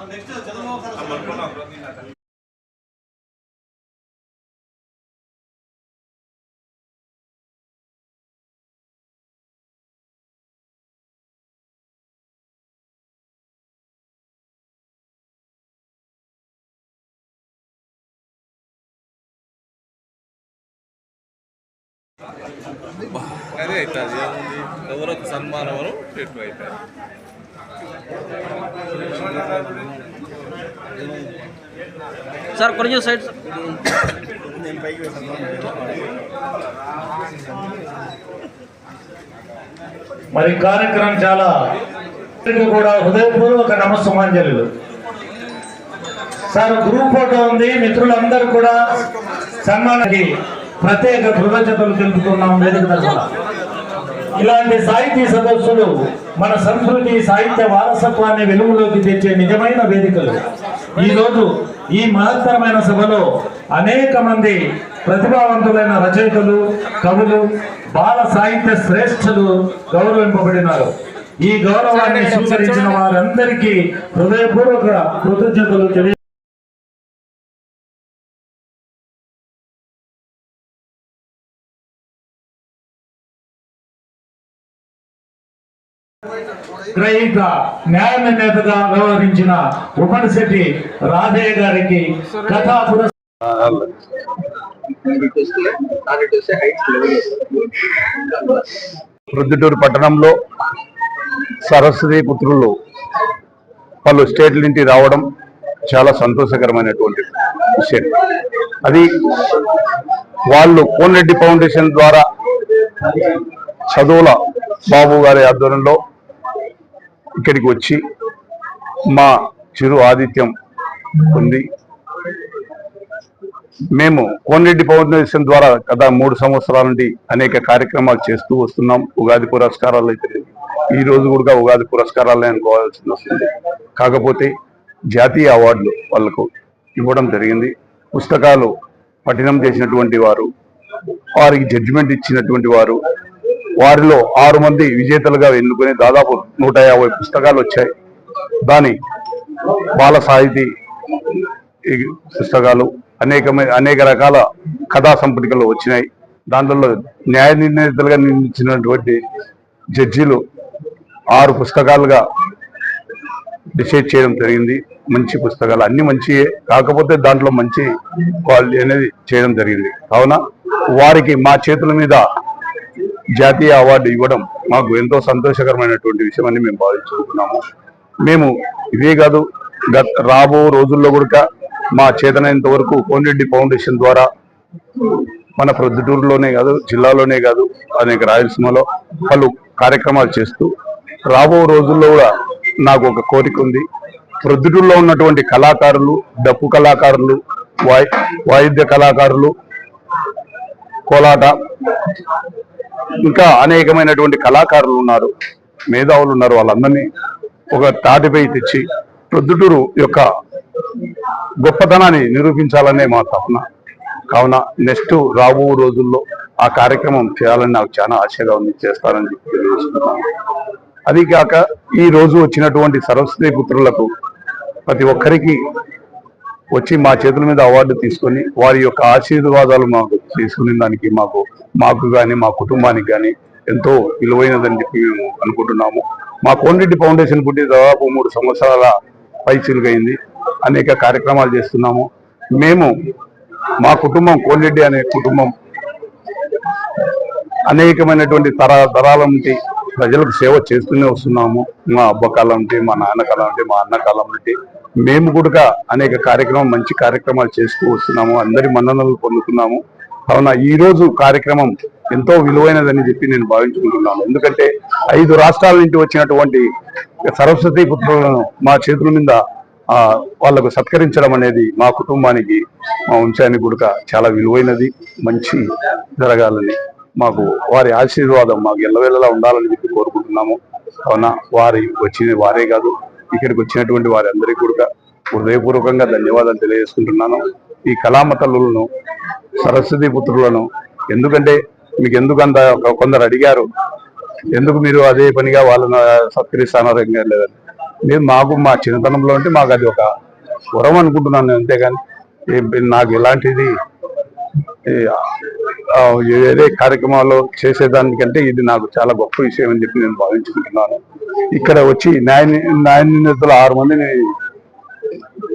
అదే అవుతుంది ఏముంది ఎవరికి సన్మానం పెట్టు అవుతుంది సార్ కొంచెం సైడ్. సార్ మరి కార్యక్రమం చాలా కూడా హృదయపూర్వక నమస్సుమాంజలు. సార్ గ్రూప్ ఫోటో ఉంది మిత్రులందరూ కూడా సన్మానానికి ప్రత్యేక కృతజ్ఞతలు తెలుపుతున్నాం వేదిక తరఫున. ఇలాంటి సాహితీ సదస్సులు మన సంస్కృతి సాహిత్య వారసత్వాన్ని వెలుగులోకి తెచ్చే నిజమైన వేదికలు. ఈ రోజు ఈ మహత్తరమైన సభలో అనేక మంది ప్రతిభావంతులైన రచయితలు కవులు బాల సాహిత్య శ్రేష్ఠులు గౌరవింపబడినారు. ఈ గౌరవాన్ని స్వీకరించిన వారందరికీ హృదయపూర్వక కృతజ్ఞతలు తెలియ గ్రహీత న్యాయ నేతగా వ్యవహరించిన ఉపనిశెట్టి రాధయ్య గారికి కథా పురస్కారం ప్రొద్దుటూరు పట్టణంలో సరస్వతి పుత్రులు పలు స్టేట్ల నుంచి రావడం చాలా సంతోషకరమైనటువంటి విషయం. అది వాళ్ళు కోనరెడ్డి ఫౌండేషన్ ద్వారా చదువుల బాబు గారి ఆధ్వర్యంలో ఇక్కడికి వచ్చి మా చిరు ఆతిథ్యం ఉంది. మేము కోనరెడ్డి ఫౌండేషన్ ద్వారా గత మూడు సంవత్సరాల నుండి అనేక కార్యక్రమాలు చేస్తూ వస్తున్నాం. ఉగాది పురస్కారాలు అయితే ఈ రోజు కూడా ఉగాది పురస్కారాలే అనుకోవాల్సి వస్తుంది కాకపోతే జాతీయ అవార్డులు వాళ్ళకు ఇవ్వడం జరిగింది. పుస్తకాలు పఠనం చేసినటువంటి వారు వారికి జడ్జిమెంట్ ఇచ్చినటువంటి వారు వారిలో ఆరు మంది విజేతలుగా ఎన్నుకొని దాదాపు నూట యాభై పుస్తకాలు వచ్చాయి. దాని బాల సాహితీ ఈ పుస్తకాలు అనేకమైన అనేక రకాల కథా సంపుటికలు వచ్చినాయి. దాంట్లో న్యాయ నిర్ణేతలుగా నిర్మించినటువంటి జడ్జీలు ఆరు పుస్తకాలుగా డిసైడ్ చేయడం జరిగింది. మంచి పుస్తకాలు. అన్ని మంచియే. కాకపోతే దాంట్లో మంచి క్వాలిటీ అనేది చేయడం జరిగింది. కావున వారికి మా చేతుల మీద జాతీయ అవార్డు ఇవ్వడం మాకు ఎంతో సంతోషకరమైనటువంటి విషయం అని మేము భావించుకుంటున్నాము. మేము ఇదే కాదు గత రాబో రోజుల్లో కూడా మా చేతనైనంత వరకు కోనరెడ్డి ఫౌండేషన్ ద్వారా మన ప్రొద్దుటూరులోనే కాదు జిల్లాలోనే కాదు అనేక రాయలసీమలో పలు కార్యక్రమాలు చేస్తూ రాబో రోజుల్లో కూడా నాకు ఒక కోరిక ఉంది. ప్రొద్దుటూరులో ఉన్నటువంటి కళాకారులు డప్పు కళాకారులు వాయి వాయిద్య కళాకారులు కోలాట ఇంకా అనేకమైనటువంటి కళాకారులు ఉన్నారు మేధావులు ఉన్నారు వాళ్ళందరినీ ఒక తాటిపై తెచ్చి ప్రొద్దుటూరు యొక్క గొప్పతనాన్ని నిరూపించాలనే మా తపన. కావున నెక్స్ట్ రాబో రోజుల్లో ఆ కార్యక్రమం చేయాలని నాకు చాలా ఆశగా ఉంది చేస్తానని చెప్పి తెలియజేస్తున్నాను. అది కాక ఈ రోజు వచ్చినటువంటి సరస్వతి పుత్రులకు ప్రతి ఒక్కరికి వచ్చి మా చేతుల మీద అవార్డు తీసుకొని వారి యొక్క ఆశీర్వాదాలు మాకు తీసుకునే దానికి మాకు మాకు కానీ మా కుటుంబానికి కానీ ఎంతో విలువైనదని చెప్పి మేము అనుకుంటున్నాము. మా కోనరెడ్డి ఫౌండేషన్ పుట్టి దాదాపు మూడు సంవత్సరాల పైచిలుగైంది. అనేక కార్యక్రమాలు చేస్తున్నాము. మేము మా కుటుంబం కోనరెడ్డి అనే కుటుంబం అనేకమైనటువంటి తర తరాల నుండి ప్రజలకు సేవ చేస్తూనే వస్తున్నాము. మా అబ్బ కాలం నుండి మా నాన్న కాలం నుండి మా అన్న కాలం నుండి. మేము కూడా అనేక కార్యక్రమం మంచి కార్యక్రమాలు చేస్తూ వస్తున్నాము. అందరి మన్ననలు పొందుతున్నాము. కావున ఈరోజు కార్యక్రమం ఎంతో విలువైనదని చెప్పి నేను భావించుకుంటున్నాను. ఎందుకంటే ఐదు రాష్ట్రాల నుంచి వచ్చినటువంటి సరస్వతి పుత్రులను మా చేతుల మీద వాళ్ళకు వాళ్ళకు సత్కరించడం అనేది మా కుటుంబానికి మా వంశానికి కూడా చాలా విలువైనది మంచి జరగాలని మాకు వారి ఆశీర్వాదం మాకు ఎల్లవేళలా ఉండాలని చెప్పి కోరుకుంటున్నాము. కావున వారి వచ్చిన వారే కాదు ఇక్కడికి వచ్చినటువంటి వారందరికీ కూడా హృదయపూర్వకంగా ధన్యవాదాలు తెలియజేసుకుంటున్నాను. ఈ కళామతలను సరస్వతి పుత్రులను ఎందుకంటే మీకు ఎందుకు అంత కొందరు అడిగారు ఎందుకు మీరు అదే పనిగా వాళ్ళని సత్కరిస్తున్నారు లేదని నేను మాకు మా చిన్నతనంలో అంటే మాకు అది ఒక వరం అనుకుంటున్నాను అంతేగాని నాకు ఎలాంటిది వేరే కార్యక్రమాలు చేసేదానికంటే ఇది నాకు చాలా గొప్ప విషయం అని చెప్పి నేను భావించుకుంటున్నాను. ఇక్కడ వచ్చి న్యాయ న్యాయ నిందితులు ఆరు మందిని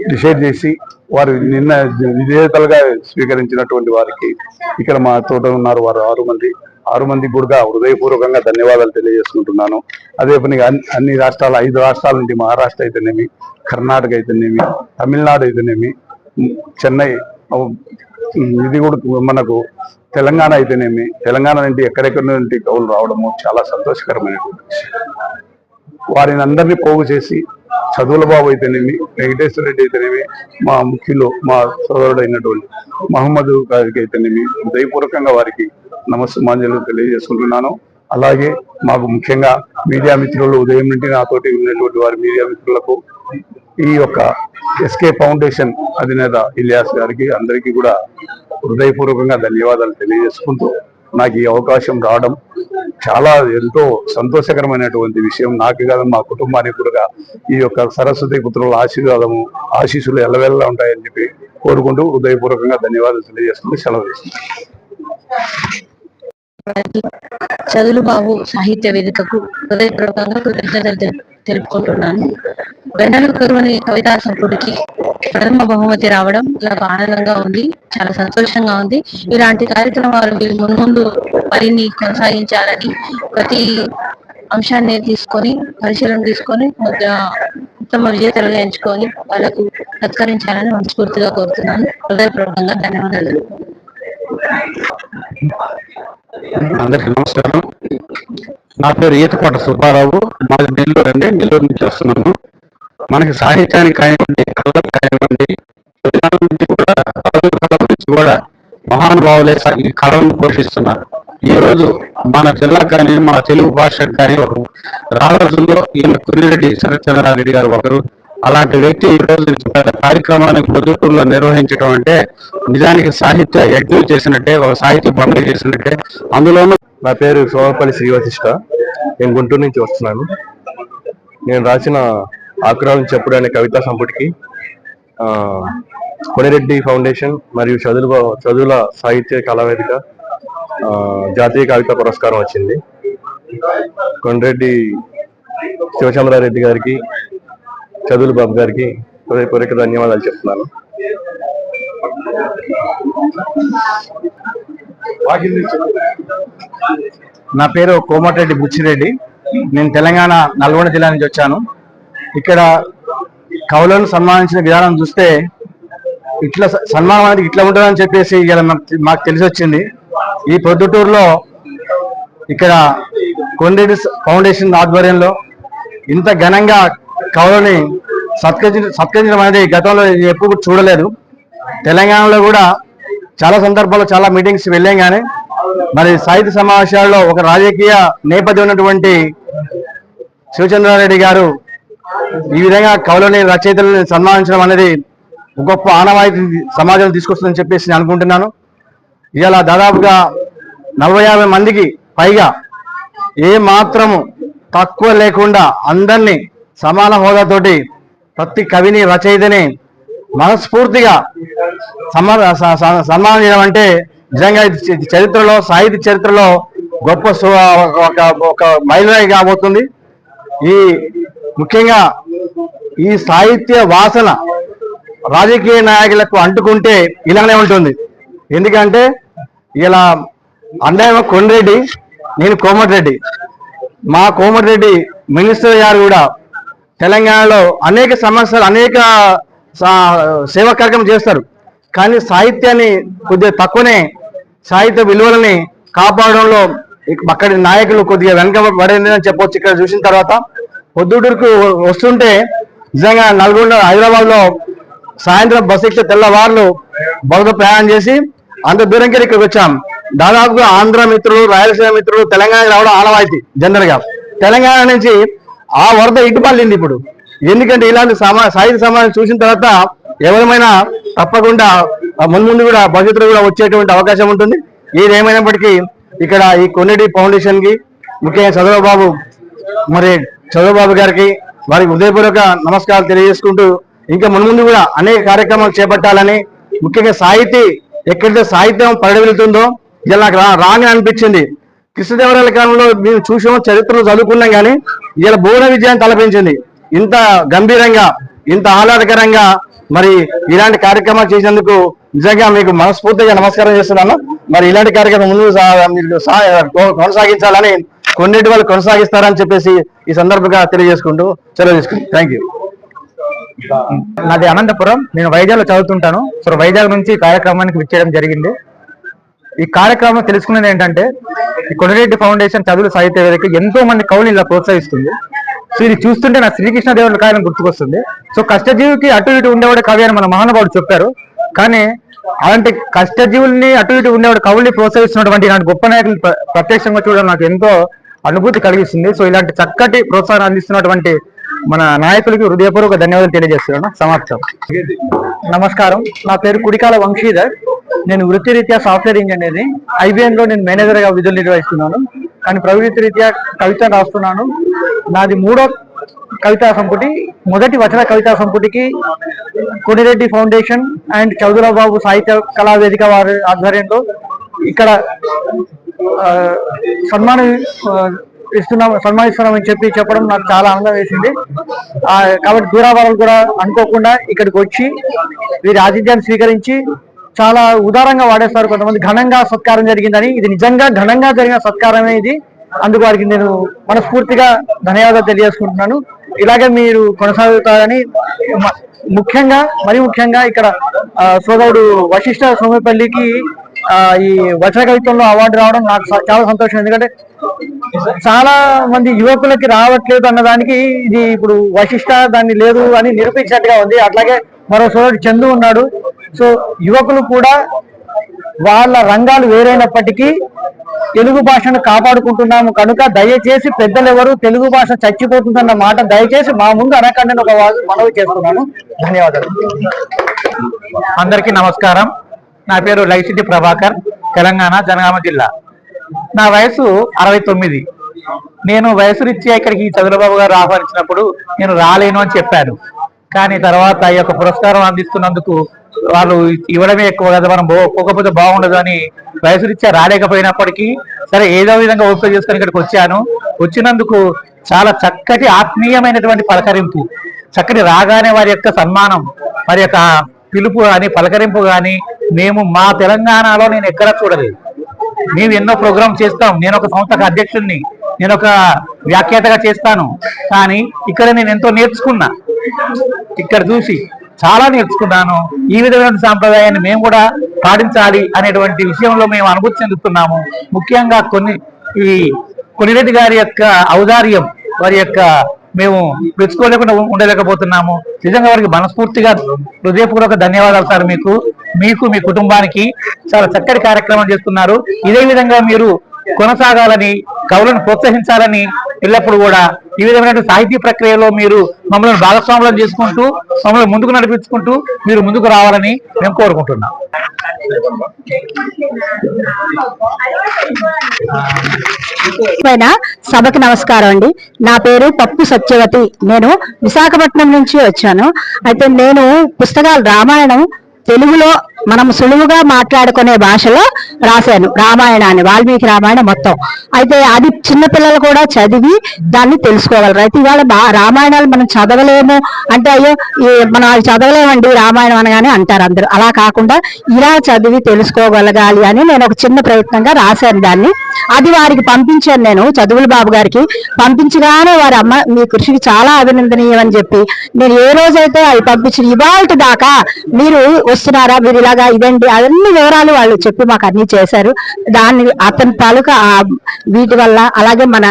డిసైడ్ చేసి వారు నిన్న విజేతలుగా స్వీకరించినటువంటి వారికి ఇక్కడ మా తోట ఉన్నారు వారు ఆరు మంది. ఆరు మంది కూడా హృదయపూర్వకంగా ధన్యవాదాలు తెలియజేసుకుంటున్నాను. అదే పనిగా అన్ని- అన్ని రాష్ట్రాల ఐదు రాష్ట్రాల నుండి మహారాష్ట్ర అయితేనేమి కర్ణాటక అయితేనేమి తమిళనాడు అయితేనేమి చెన్నై ఇది కూడా మనకు తెలంగాణ అయితేనేమి తెలంగాణ నుండి ఎక్కడెక్కడి నుండి కవులు రావడము చాలా సంతోషకరమైనటువంటి విషయం. వారిని అందరినీ పోగు చేసి చదువుల బాబు అయితేనేమి వెంకటేశ్వర రెడ్డి అయితేనేమి మా ముఖ్యులు మా సోదరుడు అయినటువంటి మహమ్మద్ గారికి అయితేనేమి హృదయపూర్వకంగా వారికి నమస్సుమాంజలు తెలియజేసుకుంటున్నాను. అలాగే మాకు ముఖ్యంగా మీడియా మిత్రులు ఉదయం నుండి నాతోటి ఉన్నటువంటి వారి మీడియా మిత్రులకు ఈ యొక్క ఎస్కే ఫౌండేషన్ అధినేత ఇలియాస్ గారికి అందరికీ కూడా హృదయపూర్వకంగా ధన్యవాదాలు తెలియజేసుకుంటూ నాకు ఈ అవకాశం రావడం చాలా ఎంతో సంతోషకరమైనటువంటి విషయం. నాకు కాదు మా కుటుంబానికి కూడా ఈ యొక్క సరస్వతి పుత్రుల ఆశీర్వాదము ఆశీస్సులు ఎల్లవెల్లా ఉంటాయని చెప్పి కోరుకుంటూ హృదయపూర్వకంగా ధన్యవాదాలు తెలియజేసుకుంటూ సెలవు చదువులు బాబు సాహిత్య వేదికకు హృదయపూర్వకంగా కృతజ్ఞతలు తెలుపుకుంటున్నాను. వెన్నెల కురువని కవితా సంపుటికి ప్రథమ బహుమతి రావడం నాకు ఆనందంగా ఉంది చాలా సంతోషంగా ఉంది. ఇలాంటి కార్యక్రమాలు వీళ్ళు మున్ముందు మరిన్ని కొనసాగించాలని ప్రతి అంశాన్ని తీసుకొని పరిశీలన తీసుకొని ఉత్తమ విజేతలుగా ఎంచుకొని వాళ్ళకు సత్కరించాలని మనస్ఫూర్తిగా కోరుతున్నాను. హృదయపూర్వకంగా ధన్యవాదాలు. అందరికి నమస్కారం. నా పేరు ఈతకోట సుబ్బారావు. మాది నెల్లూరు అండి. నెల్లూరు నుంచి వస్తున్నాను. మనకి సాహిత్యానికి కానివ్వండి కళలకు కానివ్వండి నుంచి కూడా కళల కళ నుంచి కూడా మహానుభావులే ఈ కళలను పోషిస్తున్నారు. ఈ రోజు మన జిల్లాకు కానీ మన తెలుగు భాషకు కానీ ఒక రాజుల్లో ఈయన కురిరెడ్డి శరత్చంద్రారెడ్డి గారు ఒకరు అలాంటి వ్యక్తి ఈ రోజు కార్యక్రమాన్ని పొద్దుటూరులో నిర్వహించడం అంటే నిజానికి సాహిత్య యజ్ఞం చేసినట్టే ఒక సాహిత్య పండుగ చేసినట్టే. అందులోనూ నా పేరు శోభపల్లి శ్రీవశిష్ట. నేను గుంటూరు నుంచి వస్తున్నాను. నేను రాసిన ఆకురాలను చెప్పుడు అనే కవితా సంపుటికి కొనిరెడ్డి ఫౌండేషన్ మరియు చదువుల చదువుల సాహిత్య కళావేదిక జాతీయ కవితా పురస్కారం వచ్చింది. కొనిరెడ్డి శివచంద్రారెడ్డి గారికి చదువులు బాబు గారికి హృదయపూర్వక ధన్యవాదాలు చెప్తున్నాను. నా పేరు కోమటిరెడ్డి బుచ్చిరెడ్డి. నేను తెలంగాణ నల్గొండ జిల్లా నుంచి వచ్చాను. ఇక్కడ కవులను సన్మానించిన విధానం చూస్తే ఇట్లా సన్మానం అనేది ఇట్లా ఉంటుందని చెప్పేసి ఇలా మాకు- మాకు తెలిసి వచ్చింది ఈ పొద్దుటూరులో ఇక్కడ కొండేటి ఫౌండేషన్ ఆధ్వర్యంలో ఇంత ఘనంగా కవులని సత్కరించ సత్కరించడం అనేది గతంలో ఎప్పుడు చూడలేదు. తెలంగాణలో కూడా చాలా సందర్భాల్లో చాలా మీటింగ్స్ వెళ్ళాం కానీ మరి సాహిత్య సమావేశాల్లో ఒక రాజకీయ నేపథ్యం ఉన్నటువంటి శివచంద్రారెడ్డి గారు ఈ విధంగా కవులని రచయితలను సన్మానించడం అనేది గొప్ప ఆనవాయితీ సమాజం తీసుకొస్తుందని చెప్పేసి నేను అనుకుంటున్నాను. ఇవాళ దాదాపుగా నలభై యాభై మందికి పైగా ఏ మాత్రము తక్కువ లేకుండా అందరినీ సమాన హోదాతోటి ప్రతి కవిని రచయితని మనస్ఫూర్తిగా సమా స- సన్మానం చేయడం అంటే నిజంగా చరిత్రలో సాహిత్య చరిత్రలో గొప్ప సు- ఒక ఒక మైలురాయి కాబోతుంది. ఈ ముఖ్యంగా ఈ సాహిత్య వాసన రాజకీయ నాయకులకు అంటుకుంటే ఇలానే ఉంటుంది. ఎందుకంటే ఇలా అన్నయ్య కొండ్రెడ్డి నేను కోమటిరెడ్డి. మా కోమటిరెడ్డి మినిస్టర్ గారు కూడా తెలంగాణలో అనేక సమస్యలు అనేక సా- సేవా కార్యక్రమం చేస్తారు. కానీ సాహిత్యాన్ని కొద్దిగా తక్కువనే సాహిత్య విలువలని కాపాడడంలో అక్కడి నాయకులు కొద్దిగా వెనక పడిందని చెప్పొచ్చు. ఇక్కడ చూసిన తర్వాత పొద్దుటూరుకు వస్తుంటే నిజంగా నల్గొండ హైదరాబాద్లో సాయంత్రం బస్సు ఎక్కితే తెల్లవారులు బస్సులో ప్రయాణం చేసి అంత దూరంకి ఇక్కడికి వచ్చాం. దాదాపుగా ఆంధ్ర మిత్రులు రాయలసీమ మిత్రులు తెలంగాణ రావడం ఆనవాయితీ. జనరల్గా తెలంగాణ నుంచి ఆ వరద ఇటు ఇప్పుడు. ఎందుకంటే ఇలాంటి సమా సాహిత్య సమాజం చూసిన తర్వాత ఎవరమైనా తప్పకుండా ఆ ముందు కూడా భవిష్యత్తులో కూడా వచ్చేటువంటి అవకాశం ఉంటుంది. ఏది ఏమైనప్పటికీ ఇక్కడ ఈ కొన్నిటి ఫౌండేషన్కి ముఖ్యంగా చంద్రబాబు మరి చంద్రబాబు గారికి వారికి హృదయపూర్వక నమస్కారాలు తెలియజేసుకుంటూ ఇంకా మున్ముందు కూడా అనేక కార్యక్రమాలు చేపట్టాలని ముఖ్యంగా సాహితీ ఎక్కడైతే సాహిత్యం పరిడవిలుతుందో ఇలా నాకు రా రాని అనిపించింది. కృష్ణదేవరాయల కాలంలో మేము చూసాం చరిత్రను చదువుకున్నాం కానీ ఇలా భువన విజయాన్ని తలపించింది. ఇంత గంభీరంగా ఇంత ఆహ్లాదకరంగా మరి ఇలాంటి కార్యక్రమాలు చేసినందుకు నిజంగా మీకు మనస్ఫూర్తిగా నమస్కారం చేస్తున్నాను. మరి ఇలాంటి కార్యక్రమం ముందు మీరు కొ- కొనసాగించాలని కొన్నిటి వాళ్ళు కొనసాగిస్తారని చెప్పేసి ఈ సందర్భంగా తెలియజేసుకుంటూ సెలవు తీసుకుంటాం థ్యాంక్ యూ నాది అనంతపురం. నేను వైజాగ్లో చదువుతుంటాను. సో వైజాగ్ నుంచి కార్యక్రమానికి విచ్చేయడం జరిగింది. ఈ కార్యక్రమం తెలుసుకున్నది ఏంటంటే ఈ ఫౌండేషన్ చదువుల సాహిత్య వేదిక ఎంతో మంది కవులు ఇలా ప్రోత్సహిస్తుంది. సో ఇది చూస్తుంటే నా శ్రీకృష్ణ దేవుడి కాలం గుర్తుకొస్తుంది. సో కష్టజీవికి అటు ఇటు ఉండేవాడు కవి అని మన మహానుభావుడు చెప్పారు. కానీ అలాంటి కష్టజీవుల్ని అటు ఇటు ఉండేవాడు కవుల్ని ప్రోత్సహిస్తున్నటువంటి ఇలాంటి గొప్ప నాయకులు ప్రత్యక్షంగా చూడడం నాకు ఎంతో అనుభూతి కలిగిస్తుంది. సో ఇలాంటి చక్కటి ప్రోత్సాహం అందిస్తున్నటువంటి మన నాయకులకి హృదయపూర్వక ధన్యవాదాలు తెలియజేస్తున్నాను. సమాప్తం. నమస్కారం. నా పేరు కుడికాల వంశీధర్. నేను వృత్తిరీత్యా సాఫ్ట్వేర్ ఇంజనీర్ని. ఐబీఎన్లో నేను మేనేజర్గా విధులు నిర్వహిస్తున్నాను. కానీ ప్రవృత్తి రీత్యా కవిత రాస్తున్నాను. నాది మూడో కవితా సంపుటి. మొదటి వచన కవితా సంపుటికి కొనిరెడ్డి ఫౌండేషన్ అండ్ చౌదరాబాబు సాహిత్య కళా వేదిక వారి ఆధ్వర్యంలో ఇక్కడ సన్మాన సన్మానం ఇస్తున్నాం సన్మానిస్తున్నామని చెప్పి చెప్పడం నాకు చాలా ఆనందం వేసింది. కాబట్టి దూరాభారాలు కూడా అనుకోకుండా ఇక్కడికి వచ్చి వీరి ఆతిథ్యాన్ని స్వీకరించి చాలా ఉదారంగా వాడేస్తారు కొంతమంది. ఘనంగా సత్కారం జరిగిందని ఇది నిజంగా ఘనంగా జరిగిన సత్కారమే ఇది. అందుకు వారికి నేను మనస్ఫూర్తిగా ధన్యవాదాలు తెలియజేసుకుంటున్నాను. ఇలాగే మీరు కొనసాగుతారని ముఖ్యంగా మరి ముఖ్యంగా ఇక్కడ సోదరుడు వశిష్ఠ సోమపల్లికి ఈ వచన కవిత్వంలో అవార్డు రావడం నాకు చాలా సంతోషం. ఎందుకంటే చాలా మంది యువకులకి రావట్లేదు అన్నదానికి ఇది ఇప్పుడు వశిష్ట దాన్ని లేదు అని నిరూపించినట్టుగా ఉంది. అట్లాగే మరో సోదరుడు చందు ఉన్నాడు. సో యువకులు కూడా వాళ్ళ రంగాలు వేరైనప్పటికీ తెలుగు భాషను కాపాడుకుంటున్నాము. కనుక దయచేసి పెద్దలెవరు తెలుగు భాష చచ్చిపోతుందన్న మాట దయచేసి మా ముందు అనకండి ఒక మనవి చేస్తున్నాను ధన్యవాదాలు. అందరికీ నమస్కారం. నా పేరు లైసిటి ప్రభాకర్ తెలంగాణ జనగామ జిల్లా. నా వయసు అరవై తొమ్మిది. నేను వయసు రీత్యా ఇక్కడికి చంద్రబాబు గారు ఆహ్వానించినప్పుడు నేను రాలేను అని చెప్పాను. కానీ తర్వాత ఈ యొక్క పురస్కారం అందిస్తున్నందుకు వాళ్ళు ఇవ్వడమే ఎక్కువ కదా మనం పో- పోకపోతే బాగుండదు అని వయసు రీత్యా రాలేకపోయినప్పటికీ సరే ఏదో విధంగా ఉపయోగ చేసుకొని ఇక్కడికి వచ్చాను. వచ్చినందుకు చాలా చక్కటి ఆత్మీయమైనటువంటి పలకరింపు చక్కటి రాగానే వారి యొక్క సన్మానం వారి యొక్క పిలుపు కానీ పలకరింపు కానీ మేము మా తెలంగాణలో నేను ఎక్కడా చూడలేదు. మేము ఎన్నో ప్రోగ్రామ్ చేస్తాం. నేను ఒక సంస్థకు అధ్యక్షుడిని నేను ఒక వ్యాఖ్యాతగా చేస్తాను. కానీ ఇక్కడ నేను ఎంతో నేర్చుకున్నా. ఇక్కడ చూసి చాలా నేర్చుకున్నాను. ఈ విధమైన సాంప్రదాయాన్ని మేము కూడా పాటించాలి అనేటువంటి విషయంలో మేము అనుభూతి చెందుతున్నాము. ముఖ్యంగా కొన్ని ఈ కొనిరెడ్డి గారి యొక్క ఔదార్యం వారి యొక్క మేము మెచ్చుకోలేకుండా ఉండలేకపోతున్నాము. నిజంగా వారికి మనస్ఫూర్తిగా హృదయపూర్వక ధన్యవాదాలు సార్ మీకు. మీకు మీ కుటుంబానికి చాలా చక్కటి కార్యక్రమం చేస్తున్నారు. ఇదే విధంగా మీరు కొనసాగాలని కవులను ప్రోత్సహించాలని ఎల్లప్పుడూ కూడా ఈ విధమైన సాహితీ ప్రక్రియలో మీరు మమ్మల్ని భాగస్వాములను చేసుకుంటూ మమ్మల్ని ముందుకు నడిపించుకుంటూ మీరు ముందుకు రావాలని మేము కోరుకుంటున్నాం. పైన సభకి నమస్కారం అండి. నా పేరు పప్పు సత్యవతి. నేను విశాఖపట్నం నుంచి వచ్చాను. అయితే నేను పుస్తకాలు రామాయణం తెలుగులో మనం సులువుగా మాట్లాడుకునే భాషలో రాశాను. రామాయణాన్ని వాల్మీకి రామాయణం మొత్తం. అయితే అది చిన్నపిల్లలు కూడా చదివి దాన్ని తెలుసుకోగలరు. అయితే ఇవాళ రామాయణాలు మనం చదవలేము అంటే అయ్యో మనం అవి చదవలేమండి రామాయణం అనగానే అంటారు అందరూ. అలా కాకుండా ఇలా చదివి తెలుసుకోగలగాలి అని నేను ఒక చిన్న ప్రయత్నంగా రాశాను దాన్ని. అది వారికి పంపించాను నేను చదువుల బాబు గారికి. పంపించగానే వారి అమ్మ మీ కృషికి చాలా అభినందనీయం అని చెప్పి నేను ఏ రోజైతే అవి పంపించిన ఇవాళ దాకా మీరు వస్తున్నారా మీరు ఇలాగా ఇదండి అవన్నీ వివరాలు వాళ్ళు చెప్పి మాకు అన్ని చేశారు. దాన్ని అతని తాలూకా వీటి వల్ల అలాగే మన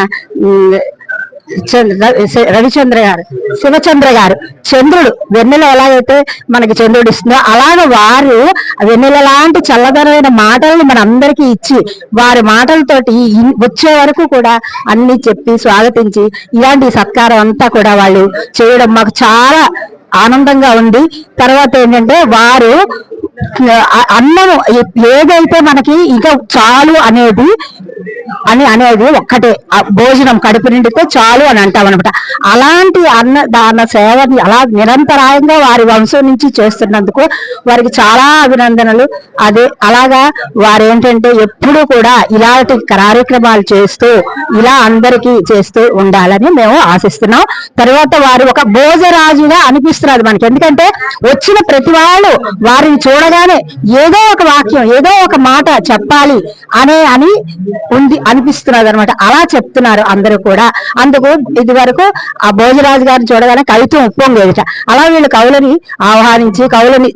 రవిచంద్ర గారు శివచంద్ర గారు చంద్రుడు వెన్నెల ఎలాగైతే మనకి చంద్రుడు ఇస్తుందో అలాగే వారు వెన్నెల లాంటి చల్లదనమైన మాటలను మన అందరికీ ఇచ్చి వారి మాటలతోటి వచ్చే వరకు కూడా అన్ని చెప్పి స్వాగతించి ఇలాంటి సత్కారం అంతా కూడా వాళ్ళు చేయడం మాకు చాలా ఆనందంగా ఉంది. తర్వాత ఏంటంటే వారు అన్నం ఏదైతే మనకి ఇంకా చాలు అనేది అని అనేది ఒక్కటే భోజనం కడుపు నిండితే చాలు అని అంటాం అనమాట అలాంటి అన్న దాన సేవని అలా నిరంతరాయంగా వారి వంశం నుంచి చేస్తున్నందుకు వారికి చాలా అభినందనలు. అదే అలాగా వారు ఏంటంటే ఎప్పుడూ కూడా ఇలాంటి కార్యక్రమాలు చేస్తూ ఇలా అందరికీ చేస్తూ ఉండాలని మేము ఆశిస్తున్నాం. తర్వాత వారు ఒక భోజరాజుగా అనిపిస్తున్నారు మనకి. ఎందుకంటే వచ్చిన ప్రతి వాళ్ళు వారిని చూడగానే ఏదో ఒక వాక్యం ఏదో ఒక మాట చెప్పాలి అనే అని ఉంది అనిపిస్తున్నది అనమాట అలా చెప్తున్నారు అందరూ కూడా. అందుకు ఇది వరకు ఆ భోజరాజు గారిని చూడగానే కవిత్వం ఉప్పొంగేదిట అలా వీళ్ళు కవులని ఆహ్వానించి కవులని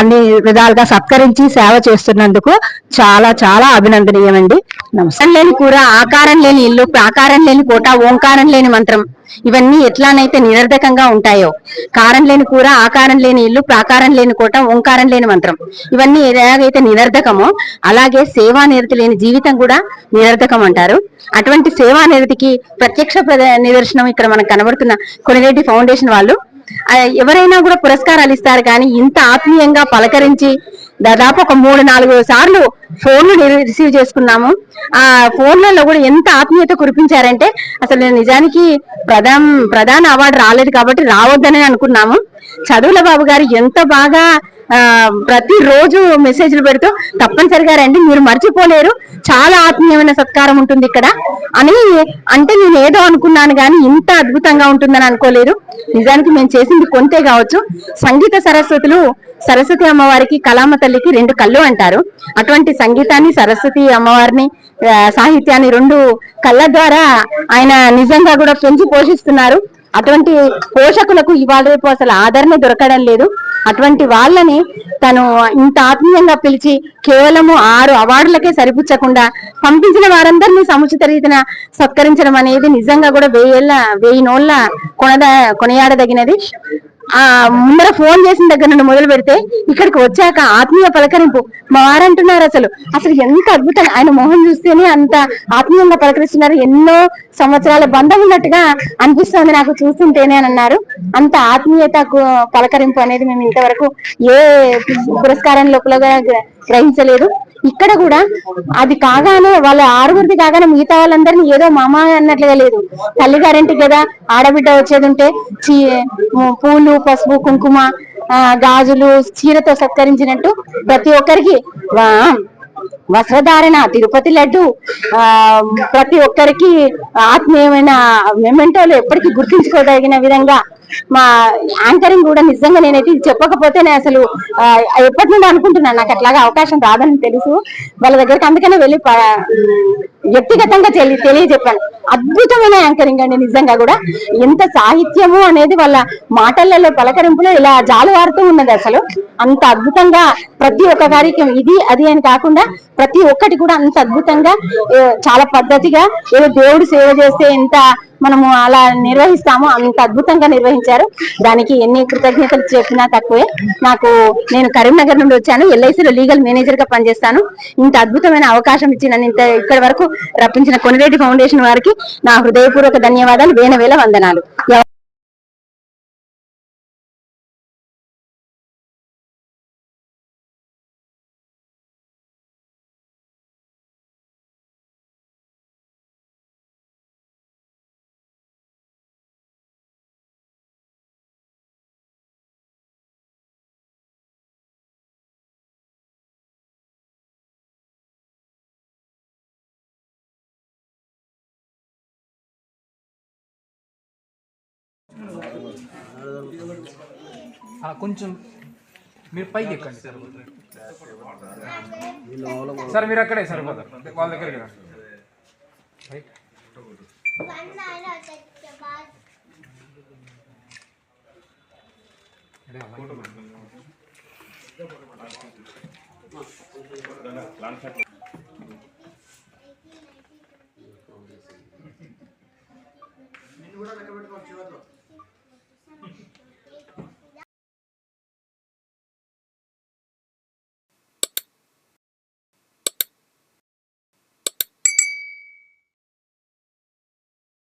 అన్ని విధాలుగా సత్కరించి సేవ చేస్తున్నందుకు చాలా చాలా అభినందనీయమండి. నమస్కారం. లేని కూర ఆకారం లేని ఇల్లు ప్రాకారం లేని కోట ఓంకారం లేని మంత్రం. ఇవన్నీ ఎట్లానైతే నిరర్ధకంగా ఉంటాయో కారం లేని కూర ఆకారం లేని ఇల్లు ప్రాకారం లేని కోట ఓంకారం లేని మంత్రం. ఇవన్నీ ఎలాగైతే నిరర్ధకమో అలాగే సేవా నిరతి లేని జీవితం కూడా నిరర్ధకం అంటారు. అటువంటి సేవా నిరతికి ప్రత్యక్ష నిదర్శనం ఇక్కడ మనకు కనబడుతున్న కొనిరెడ్డి ఫౌండేషన్ వాళ్ళు ఎవరైనా కూడా పురస్కారాలు ఇస్తారు కానీ ఇంత ఆత్మీయంగా పలకరించి దాదాపు ఒక మూడు నాలుగు సార్లు ఫోన్లు రిసీవ్ చేసుకున్నాము. ఆ ఫోన్లలో కూడా ఎంత ఆత్మీయత కురిపించారంటే అసలు నిజానికి ప్రధాన ప్రధాన అవార్డు రాలేదు కాబట్టి రావద్దని అనుకున్నాము. చదువుల బాబు గారు ఎంత బాగా ఆ ప్రతి రోజు మెసేజ్లు పెడుతూ తప్పనిసరిగా రండి మీరు మర్చిపోలేరు. చాలా ఆత్మీయమైన సత్కారం ఉంటుంది ఇక్కడ. అని అంటే నేను ఏదో అనుకున్నాను కానీ ఇంత అద్భుతంగా ఉంటుందని అనుకోలేదు. నిజానికి మేము చేసింది కొంతే కావచ్చు. సంగీత సరస్వతులు సరస్వతి అమ్మవారికి కళామ తల్లికి రెండు కళ్ళు అంటారు. అటువంటి సంగీతాన్ని సరస్వతి అమ్మవారిని సాహిత్యాన్ని రెండు కళ్ళ ద్వారా ఆయన నిజంగా కూడా పెంచి పోషిస్తున్నారు. అటువంటి పోషకులకు ఇవాళ రేపు అసలు ఆదరణ దొరకడం లేదు. అటువంటి వాళ్ళని తను ఇంత ఆత్మీయంగా పిలిచి కేవలము ఆరు అవార్డులకే సరిపుచ్చకుండా పంపించిన వారందరినీ సముచిత రీతిన సత్కరించడం అనేది నిజంగా కూడా వెయ్యేళ్ళ వెయ్యి నోళ్ళ కొనద కొనియాడదగినది. ఆ ముందర ఫోన్ చేసిన దగ్గర నుండి మొదలు పెడితే ఇక్కడికి వచ్చాక ఆత్మీయ పలకరింపు. మా వారంటున్నారు అసలు. అసలు ఎంత అద్భుతం. ఆయన మొహం చూస్తేనే అంత ఆత్మీయంగా పలకరిస్తున్నారు. ఎన్నో సంవత్సరాల బంధం ఉన్నట్టుగా అనిపిస్తుంది నాకు చూస్తుంటేనే అని అన్నారు. అంత ఆత్మీయత పలకరింపు అనేది మేము ఇంతవరకు ఏ పురస్కారం లోపల గ్ర- గ్రహించలేదు. ఇక్కడ కూడా అది కాగానే వాళ్ళ ఆరుగురిది కాగానే మిగతా వాళ్ళందరినీ ఏదో మామ అన్నట్లుగా లేదు. తల్లిగారింటికి కదా ఆడబిడ్డ వచ్చేది ఉంటే చీ పూలు పసుపు కుంకుమ ఆ, గాజులు చీరతో సత్కరించినట్టు ప్రతి ఒక్కరికి వా- వస్త్రధారణ తిరుపతి లడ్డు ఆ ప్రతి ఒక్కరికి ఆత్మీయమైన మెమెంటోలు ఎప్పటికీ గుర్తించుకోదగిన విధంగా మా యాంకరింగ్ కూడా నిజంగా నేనైతే ఇది చెప్పకపోతేనే అసలు ఎప్పటి నుండి అనుకుంటున్నాను. నాకు అట్లాగా అవకాశం రాదని తెలుసు. వాళ్ళ దగ్గరికి అందుకనే వెళ్ళి వ్యక్తిగతంగా తెలియ తెలియజెప్పాను. అద్భుతమైన యాంకరింగ్ అండి నిజంగా కూడా. ఎంత సాహిత్యము అనేది వాళ్ళ మాటలలో పలకరింపులో ఇలా జాలువారుతూ ఉన్నది అసలు. అంత అద్భుతంగా ప్రతి ఒక్క కార్యక్రమం ఇది అది అని కాకుండా ప్రతి ఒక్కటి కూడా అంత అద్భుతంగా చాలా పద్ధతిగా ఏదో దేవుడు సేవ చేస్తే ఎంత మనము అలా నిర్వహిస్తాము. అంత అద్భుతంగా నిర్వహించారు. దానికి ఎన్ని కృతజ్ఞతలు చెప్పినా తక్కువే. నాకు నేను కరీంనగర్ నుండి వచ్చాను. ఎల్ఐసిలో లీగల్ మేనేజర్గా పనిచేస్తాను. ఇంత అద్భుతమైన అవకాశం ఇచ్చి నన్ను ఇంత ఇక్కడి వరకు రప్పించిన కొనిరెడ్డి ఫౌండేషన్ వారికి నా హృదయపూర్వక ధన్యవాదాలు. వేల వేల వందనాలు. కొంచెం మీరు పైకి ఎక్కండి సార్ మీరు అక్కడే సరిపోతారు వాళ్ళ దగ్గరికి రండి. రైట్ నిన్ను కూడా లెక్క పెట్టుకోవచ్చు చివర్లో